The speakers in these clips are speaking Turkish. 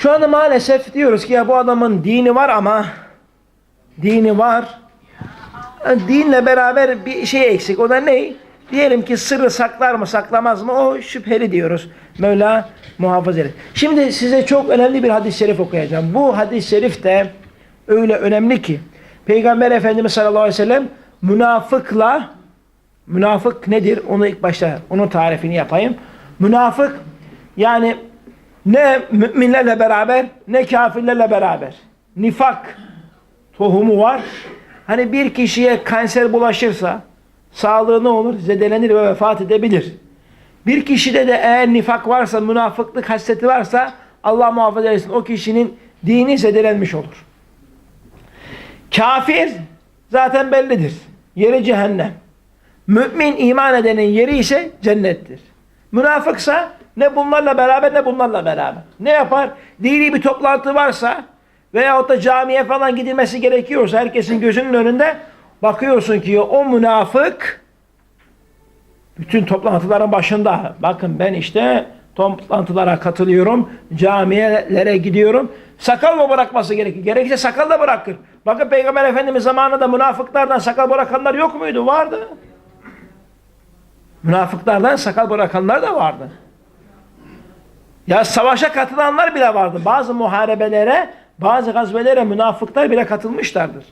Şu anda maalesef diyoruz ki ya bu adamın dini var ama dini var. Yani Dinle beraber bir şey eksik. O da ne? Diyelim ki sırrı saklar mı saklamaz mı o şüpheli diyoruz. Mevla muhafaza eder. Şimdi size çok önemli bir hadis-i şerif okuyacağım. Bu hadis-i şerif de öyle önemli ki Peygamber Efendimiz sallallahu aleyhi ve sellem münafıkla münafık nedir? Onu ilk başta onun tarifini yapayım. Münafık yani ne müminlerle beraber ne kafirlerle beraber. Nifak tohumu var. Hani bir kişiye kanser bulaşırsa sağlığı ne olur? Zedelenir ve vefat edebilir. Bir kişide de eğer nifak varsa, münafıklık hasreti varsa Allah muhafaza etsin o kişinin dini zedelenmiş olur. Kafir zaten bellidir. Yeri cehennem. Mümin iman edenin yeri ise cennettir. Münafıksa ne bunlarla beraber ne bunlarla beraber. Ne yapar? Dini bir toplantı varsa veyahut da camiye falan gidilmesi gerekiyorsa herkesin gözünün önünde bakıyorsun ki o münafık bütün toplantıların başında. Bakın ben işte toplantılara katılıyorum, camiyelere gidiyorum. Sakal mı bırakması gerekir? Gerekirse sakal da bırakır. Bakın Peygamber Efendimiz zamanında münafıklardan sakal bırakanlar yok muydu? Vardı. Münafıklardan sakal bırakanlar da vardı. Ya savaşa katılanlar bile vardı. Bazı muharebelere, bazı gazvelere münafıklar bile katılmışlardır.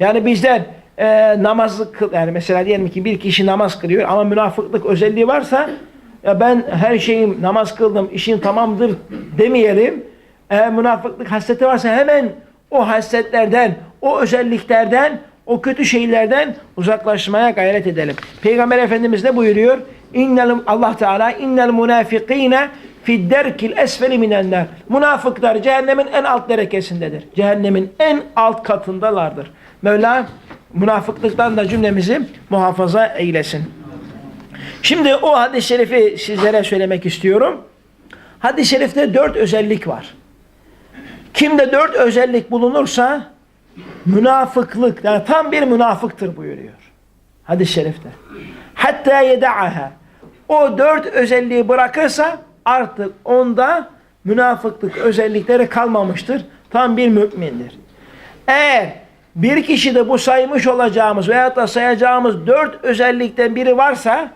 Yani bizler e, namazı kıl, yani mesela diyelim ki bir kişi namaz kılıyor ama münafıklık özelliği varsa ya ben her şeyim namaz kıldım, işim tamamdır demeyelim. Eğer münafıklık hasreti varsa hemen o hasletlerden, o özelliklerden, o kötü şeylerden uzaklaşmaya gayret edelim. Peygamber Efendimiz ne buyuruyor? İnnel Allah Teala innel munafikine fi derkil esfeli minenler. Münafıklar cehennemin en alt derekesindedir. Cehennemin en alt katındalardır. Mevla münafıklıktan da cümlemizi muhafaza eylesin. Şimdi o hadis-i şerifi sizlere söylemek istiyorum. Hadis-i şerifte dört özellik var. Kimde dört özellik bulunursa münafıklık, yani tam bir münafıktır buyuruyor. Hadis-i şerifte. Hatta yeda'aha. O dört özelliği bırakırsa artık onda münafıklık özellikleri kalmamıştır. Tam bir mümindir. Eğer bir kişide bu saymış olacağımız veyahut da sayacağımız dört özellikten biri varsa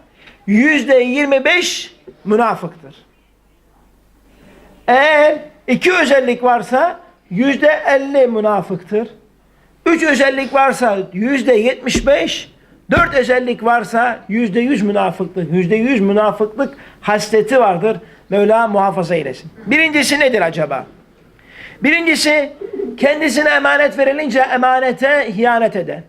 yüzde yirmi beş münafıktır. Eğer iki özellik varsa yüzde elli münafıktır. Üç özellik varsa yüzde yetmiş beş, dört özellik varsa yüzde yüz münafıklık, yüzde yüz münafıklık hasleti vardır. Mevla muhafaza eylesin. Birincisi nedir acaba? Birincisi kendisine emanet verilince emanete hiyanet eden.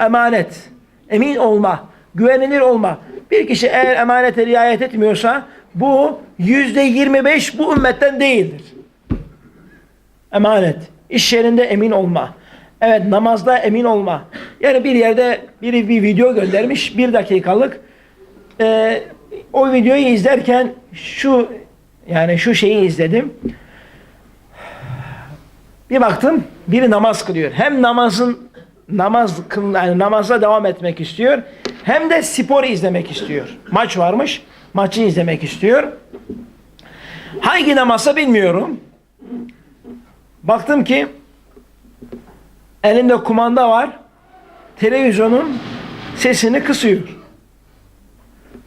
Emanet, emin olma, güvenilir olma. Bir kişi eğer emanete riayet etmiyorsa bu yüzde yirmi beş bu ümmetten değildir. Emanet. İş yerinde emin olma. Evet namazda emin olma. Yani bir yerde biri bir video göndermiş bir dakikalık. Ee, o videoyu izlerken şu yani şu şeyi izledim. Bir baktım biri namaz kılıyor. Hem namazın namaz yani namaza devam etmek istiyor. Hem de spor izlemek istiyor. Maç varmış. Maçı izlemek istiyor. Hangi namazsa bilmiyorum. Baktım ki elinde kumanda var. Televizyonun sesini kısıyor.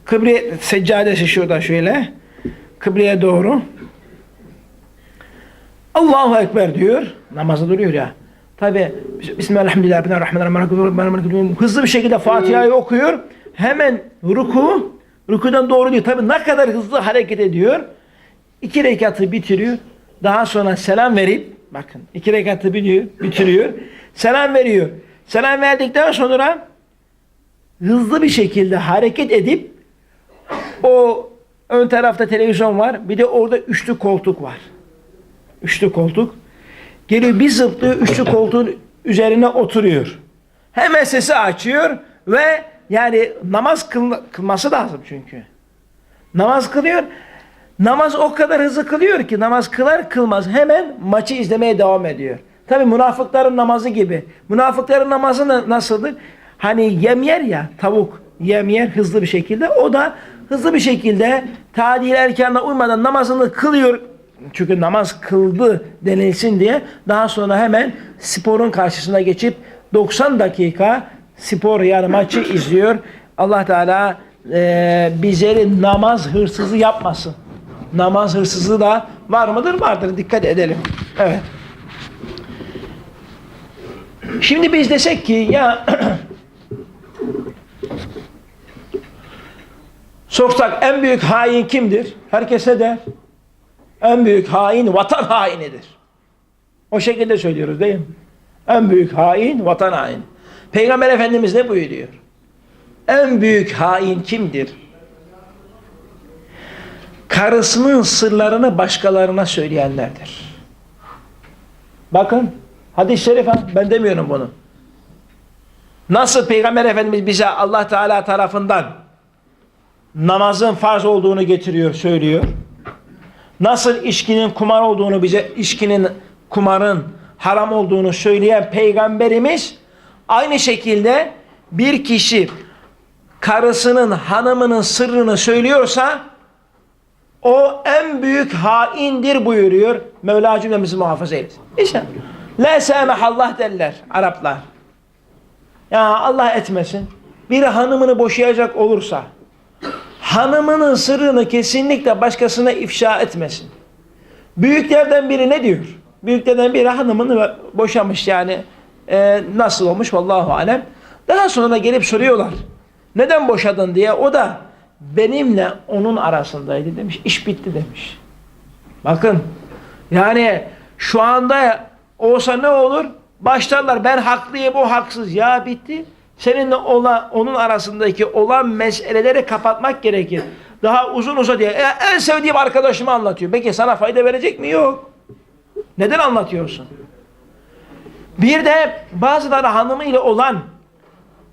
Kıble seccadesi şurada şöyle. Kıbleye doğru. Allahu Ekber diyor. Namazda duruyor ya. Tabi Bismillahirrahmanirrahim. Hızlı bir şekilde Fatiha'yı okuyor. Hemen ruku, rukudan doğru diyor. Tabi ne kadar hızlı hareket ediyor. İki rekatı bitiriyor. Daha sonra selam verip bakın iki rekatı biliyor, bitiriyor. Selam veriyor. Selam verdikten sonra hızlı bir şekilde hareket edip o ön tarafta televizyon var. Bir de orada üçlü koltuk var. Üçlü koltuk. Geliyor bir zıplıyor üçlü koltuğun üzerine oturuyor. Hemen sesi açıyor ve yani namaz kıl, kılması lazım çünkü. Namaz kılıyor. Namaz o kadar hızlı kılıyor ki namaz kılar kılmaz hemen maçı izlemeye devam ediyor. Tabi münafıkların namazı gibi. Münafıkların namazı na- nasıldır? Hani yem yer ya tavuk yem yer hızlı bir şekilde. O da hızlı bir şekilde tadil erkanına uymadan namazını kılıyor çünkü namaz kıldı denilsin diye daha sonra hemen sporun karşısına geçip 90 dakika spor yani maçı izliyor. Allah Teala e, bizleri namaz hırsızı yapmasın. Namaz hırsızı da var mıdır? Vardır. Dikkat edelim. Evet. Şimdi biz desek ki ya sorsak en büyük hain kimdir? Herkese de en büyük hain vatan hainidir. O şekilde söylüyoruz değil mi? En büyük hain vatan haini. Peygamber Efendimiz ne buyuruyor? En büyük hain kimdir? Karısının sırlarını başkalarına söyleyenlerdir. Bakın hadis-i şerif ha, ben demiyorum bunu. Nasıl Peygamber Efendimiz bize Allah Teala tarafından namazın farz olduğunu getiriyor, söylüyor. Nasıl içkinin kumar olduğunu bize, içkinin kumarın haram olduğunu söyleyen peygamberimiz aynı şekilde bir kişi karısının, hanımının sırrını söylüyorsa o en büyük haindir buyuruyor. Mevla cümlemizi muhafaza eylesin. İşte la samahallah derler Araplar. Ya Allah etmesin. Bir hanımını boşayacak olursa hanımının sırrını kesinlikle başkasına ifşa etmesin. Büyüklerden biri ne diyor? Büyüklerden biri hanımını boşamış yani e, nasıl olmuş vallahu alem. Daha sonra gelip soruyorlar. Neden boşadın diye. O da benimle onun arasındaydı demiş. İş bitti demiş. Bakın yani şu anda olsa ne olur? Başlarlar ben haklıyım o haksız. Ya bitti. Seninle olan, onun arasındaki olan meseleleri kapatmak gerekir. Daha uzun uza diye. E, en sevdiğim arkadaşımı anlatıyor. Peki sana fayda verecek mi? Yok. Neden anlatıyorsun? Bir de bazıları hanımıyla olan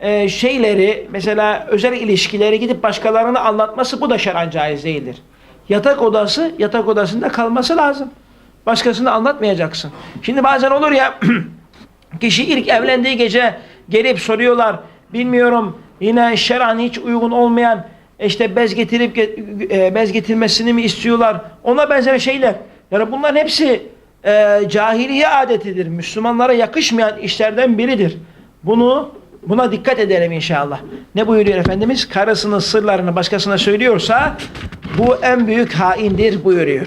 e, şeyleri mesela özel ilişkileri gidip başkalarına anlatması bu da şer'an caiz değildir. Yatak odası yatak odasında kalması lazım. Başkasını anlatmayacaksın. Şimdi bazen olur ya kişi ilk evlendiği gece gelip soruyorlar bilmiyorum yine şer'an hiç uygun olmayan işte bez getirip e, bez getirmesini mi istiyorlar ona benzer şeyler. Yani bunların hepsi e, cahiliye adetidir. Müslümanlara yakışmayan işlerden biridir. Bunu Buna dikkat edelim inşallah. Ne buyuruyor Efendimiz? Karısının sırlarını başkasına söylüyorsa bu en büyük haindir buyuruyor.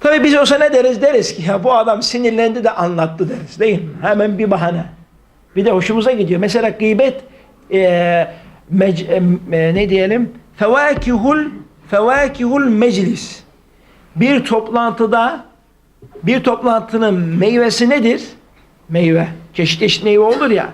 Tabi biz olsa ne deriz? Deriz ki ya bu adam sinirlendi de anlattı deriz değil mi? Hemen bir bahane. Bir de hoşumuza gidiyor. Mesela gıybet e, mec, e, ne diyelim? Fevakihul fevakihul meclis. Bir toplantıda bir toplantının meyvesi nedir? Meyve. Çeşit çeşit meyve olur ya.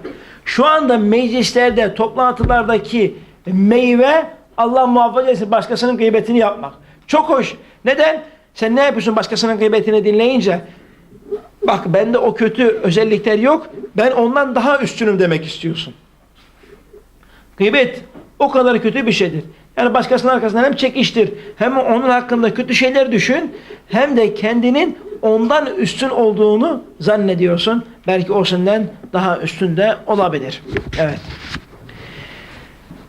Şu anda meclislerde, toplantılardaki meyve Allah muhafaza etsin başkasının gıybetini yapmak. Çok hoş. Neden? Sen ne yapıyorsun başkasının gıybetini dinleyince? Bak bende o kötü özellikler yok. Ben ondan daha üstünüm demek istiyorsun. Gıybet o kadar kötü bir şeydir. Yani başkasının arkasından hem çekiştir, hem onun hakkında kötü şeyler düşün, hem de kendinin ondan üstün olduğunu zannediyorsun. Belki o senden daha üstünde olabilir. Evet.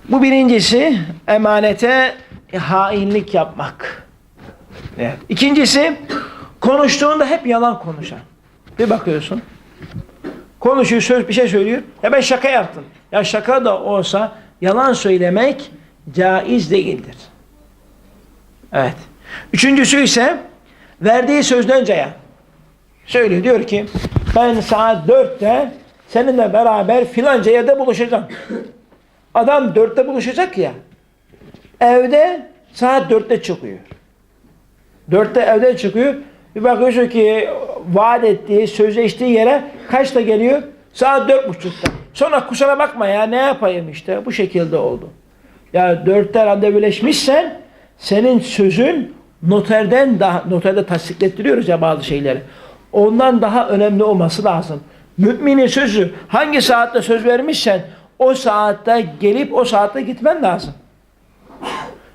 Bu birincisi emanete hainlik yapmak. Evet. İkincisi konuştuğunda hep yalan konuşan. Bir bakıyorsun. Konuşuyor, söz bir şey söylüyor. Ya ben şaka yaptım. Ya şaka da olsa yalan söylemek caiz değildir. Evet. Üçüncüsü ise verdiği sözden caya. Söylüyor diyor ki ben saat dörtte seninle beraber filanca yerde buluşacağım. Adam dörtte buluşacak ya. Evde saat dörtte çıkıyor. Dörtte evde çıkıyor. Bir bakıyorsun ki vaat ettiği, sözleştiği yere kaçta geliyor? Saat dört buçukta. Sonra kusura bakma ya ne yapayım işte bu şekilde oldu. Ya dörtte randevuleşmişsen senin sözün noterden daha noterde tasdiklettiriyoruz ya bazı şeyleri. Ondan daha önemli olması lazım. Müminin sözü hangi saatte söz vermişsen o saatte gelip o saatte gitmen lazım.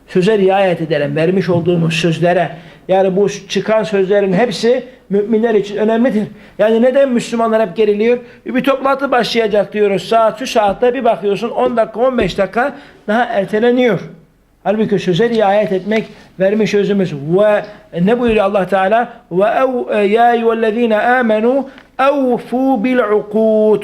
Söze riayet edelim. Vermiş olduğumuz sözlere. Yani bu çıkan sözlerin hepsi müminler için önemlidir. Yani neden Müslümanlar hep geriliyor? Bir toplantı başlayacak diyoruz. Saat şu saatte bir bakıyorsun 10 dakika 15 dakika daha erteleniyor. Halbuki söze riayet etmek vermiş sözümüz. Ve ne buyuruyor Allah Teala? Ve ev ya eyyühellezine amenu evfu bil ukud.